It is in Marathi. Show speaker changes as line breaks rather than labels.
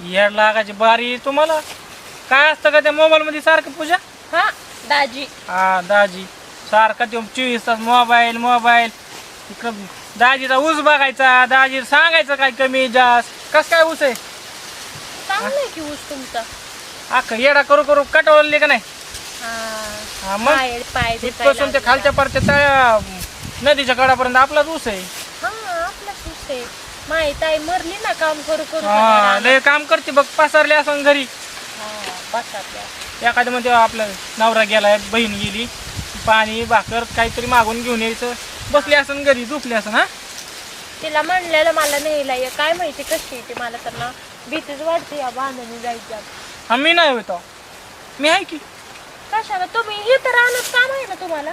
येड लागायची बारी तुम्हाला? काय असतं का त्या मोबाईल मध्ये सारखं पूजा?
हा दाजी.
हा दाजी. सारखा तो चोवीस तास मोबाईल मोबाईल. इकडं दाजीचा ऊस बघायचा दाजी सांगायचं काय कमी जास्त. कस काय ऊस आहे?
चांगलंय की ऊस तुमचा?
अख्खा येडा करू करू कटवले का नाही?
हा
मग?
पाय पाय दुखायला
तिथपासून ते
लागले.
खालच्या तळ्या नदीच्या कडापर्यंत आपलाच ऊस आहे.
हा आपलाच ऊस आहे. माई ताई मरली ना काम करू करू
हा लय काम करते बघ पसरले असं घरी. एखाद्या मध्ये आपला नवरा गेलाय बहीण गेली पाणी भाकर काहीतरी मागून घेऊन यायचं. बसली असन घरी झोपली असन हा?
तिला म्हणलेलं मला न्यायला ये. काय माहिती कशी ती मला तर ना भीतीच वाटते या बांधणी जायच्या.
हा मी नाही होतो. मी आहे की.
कशाला? तुम्ही हे तर राहणं काम आहे ना तुम्हाला?